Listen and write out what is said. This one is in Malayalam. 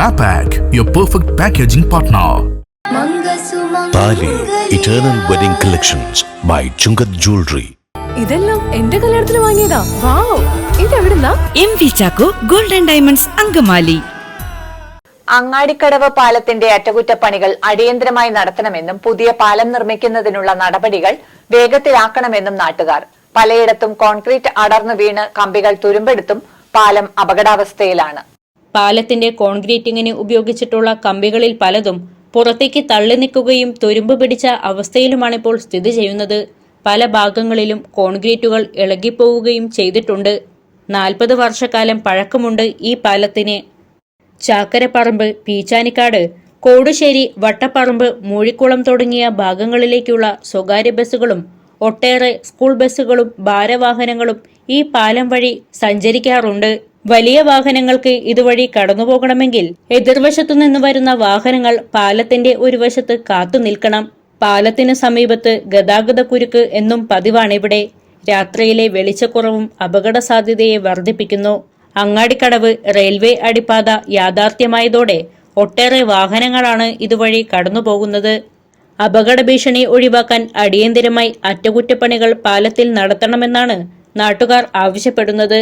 Mapac, your perfect packaging partner. Thali eternal wedding collections by Chungath jewellery ഇതെല്ലാം എന്റെ കല്യാണത്തിന് വാങ്ങിയതാ. Wow. ഇതെവിടുന്നാ M V Chacko golden diamonds Angamaly. Angadikkadavu പാലത്തിന്റെ അറ്റകുറ്റപ്പണികൾ അടിയന്തരമായി നടത്തണമെന്നും പുതിയ പാലം നിർമ്മിക്കുന്നതിനുള്ള നടപടികൾ വേഗത്തിലാക്കണമെന്നും നാട്ടുകാർ. പലയിടത്തും കോൺക്രീറ്റ് അടർന്നു വീണ് കമ്പികൾ തുരുമ്പെടുത്തും പാലം അപകടാവസ്ഥയിലാണ്. പാലത്തിന്റെ കോൺക്രീറ്റിങ്ങിന് ഉപയോഗിച്ചിട്ടുള്ള കമ്പികളിൽ പലതും പുറത്തേക്ക് തള്ളി നിൽക്കുകയും തുരുമ്പ് പിടിച്ച അവസ്ഥയിലുമാണിപ്പോൾ സ്ഥിതി ചെയ്യുന്നത്. പല ഭാഗങ്ങളിലും കോൺക്രീറ്റുകൾ ഇളകിപ്പോവുകയും ചെയ്തിട്ടുണ്ട്. നാൽപ്പത് വർഷക്കാലം പഴക്കമുണ്ട് ഈ പാലത്തിന്. ചാക്കരപ്പറമ്പ് പീച്ചാനിക്കാട് കോടുശ്ശേരി വട്ടപ്പറമ്പ് മൂഴിക്കുളം തുടങ്ങിയ ഭാഗങ്ങളിലേക്കുള്ള സ്വകാര്യ ബസ്സുകളും ഒട്ടേറെ സ്കൂൾ ബസ്സുകളും ഭാരവാഹനങ്ങളും ഈ പാലം വഴി സഞ്ചരിക്കാറുണ്ട്. വലിയ വാഹനങ്ങൾക്ക് ഇതുവഴി കടന്നുപോകണമെങ്കിൽ എതിർവശത്തു നിന്ന് വരുന്ന വാഹനങ്ങൾ പാലത്തിന്റെ ഒരു വശത്ത് കാത്തു നിൽക്കണം. പാലത്തിന് സമീപത്ത് ഗതാഗത കുരുക്ക് എന്നും പതിവാണിവിടെ രാത്രിയിലെ വെളിച്ചക്കുറവും അപകട സാധ്യതയെ വർദ്ധിപ്പിക്കുന്നു. അങ്ങാടിക്കടവ് റെയിൽവേ അടിപ്പാത യാഥാർത്ഥ്യമായതോടെ ഒട്ടേറെ വാഹനങ്ങളാണ് ഇതുവഴി കടന്നുപോകുന്നത്. അപകട ഭീഷണി ഒഴിവാക്കാൻ അടിയന്തിരമായി അറ്റകുറ്റപ്പണികൾ പാലത്തിൽ നടത്തണമെന്നാണ് നാട്ടുകാർ ആവശ്യപ്പെടുന്നത്.